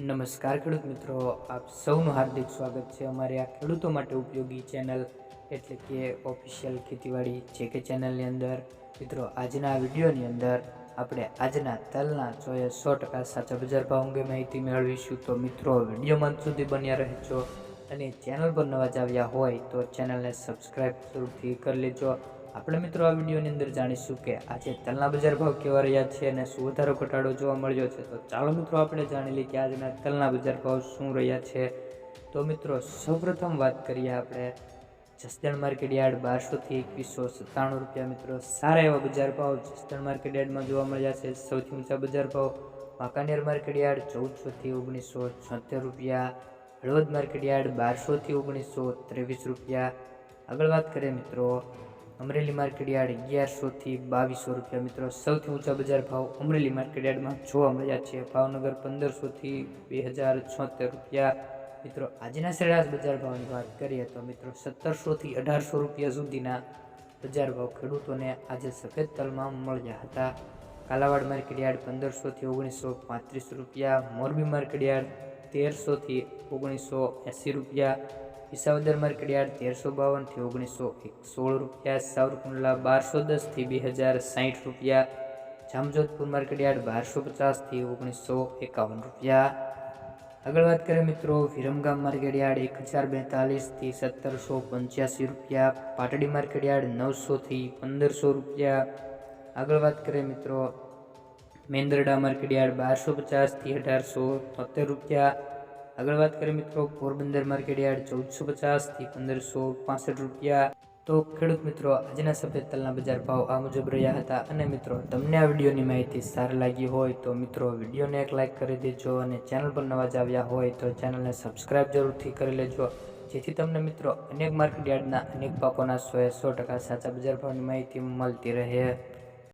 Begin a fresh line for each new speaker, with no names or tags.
નમસ્કાર ખેડૂત મિત્રો, આપ સૌનું હાર્દિક સ્વાગત છે અમારી આ ખેડૂતો માટે ઉપયોગી ચેનલ એટલે કે ઓફિશિયલ ખેતીવાડી જે કે ચેનલની અંદર. મિત્રો, આજના વિડીયોની અંદર આપણે આજના તલના ચોએ સો ટકા સાચા બજાર ભાવ અંગે માહિતી મેળવીશું. તો મિત્રો વિડીયોમાં મંથ સુધી બન્યા રહેજો અને ચેનલ પર નવા જ આવ્યા હોય તો ચેનલને સબસ્ક્રાઈબ જરૂરથી કરી લેજો. આપણે મિત્રો આ વિડીયોની અંદર જાણીશું કે આજે તલના બજાર ભાવ કેવા રહ્યા છે અને શું વધારો ઘટાડો જોવા મળ્યો છે. તો ચાલો મિત્રો આપણે જાણી લઈએ કે આજના તલના બજાર ભાવ શું રહ્યા છે. તો મિત્રો, સૌપ્રથમ વાત કરીએ આપણે જસદણ માર્કેટ યાર્ડ બારસોથી એકવીસો સત્તાણું રૂપિયા મિત્રો. સારા એવા બજાર ભાવ જસદણ માર્કેટ યાર્ડમાં જોવા મળ્યા છે. સૌથી ઊંચા બજાર ભાવ વાંકાનેર માર્કેટ યાર્ડ ચૌદસોથી ઓગણીસો છોતેર રૂપિયા. હળવદ માર્કેટ યાર્ડ બારસોથી ઓગણીસો ત્રેવીસ રૂપિયા. આગળ વાત કરીએ મિત્રો અમરેલી માર્કેટ યાર્ડ અગિયારસોથી બાવીસો રૂપિયા મિત્રો. સૌથી ઊંચા બજાર ભાવ અમરેલી માર્કેટ યાર્ડમાં જોવા મળ્યા છે. ભાવનગર પંદરસોથી બે હજાર છોતેર રૂપિયા. મિત્રો, આજના સરેરાશ બજાર ભાવની વાત કરીએ તો મિત્રો સત્તરસોથી અઢારસો રૂપિયા સુધીના બજાર ભાવ ખેડૂતોને આજે સફેદ તલમાં મળ્યા હતા. કાલાવાડ માર્કેટયાર્ડ પંદરસોથી ઓગણીસો પાંત્રીસ રૂપિયા. મોરબી માર્કેટયાર્ડ તેરસોથી ઓગણીસો એંસી રૂપિયા. વિસાવદર માર્કેટ યાર્ડ તેરસો બાવનથી ઓગણીસો સોળ રૂપિયા, સાવરકુંડલા બારસો દસથી બે હજાર સાહીઠ રૂપિયા, જામજોધપુર માર્કેટ યાર્ડ બારસો પચાસથી ઓગણીસો એકાવન રૂપિયા. આગળ વાત કરીએ મિત્રો, વિરમગામ માર્કેટયાર્ડ એક હજાર બેતાલીસથી સત્તરસો પંચ્યાસી રૂપિયા, પાટડી માર્કેટયાર્ડ નવસોથી પંદરસો રૂપિયા. આગળ વાત કરીએ મિત્રો, મેંદરડા માર્કેટયાર્ડ બારસો પચાસથી અઢારસો તોતેર રૂપિયા આગળ વાત કરીએ મિત્રો, પોરબંદર માર્કેટ યાર્ડ ચૌદસો પચાસથી પંદરસો પાસઠ રૂપિયા. તો ખેડૂત મિત્રો, આજના સફેદ તલના બજાર ભાવ આ મુજબ રહ્યા હતા. અને મિત્રો, તમને આ વિડીયોની માહિતી સારી લાગી હોય તો મિત્રો, વિડીયોને એક લાઇક કરી દેજો અને ચેનલ પર નવા જ આવ્યા હોય તો ચેનલને સબસ્ક્રાઈબ જરૂરથી કરી લેજો. જેથી તમને મિત્રો, અનેક માર્કેટ યાર્ડના અનેક પાકોના સો એ સો ટકા સાચા બજાર ભાવની માહિતી મળતી રહે.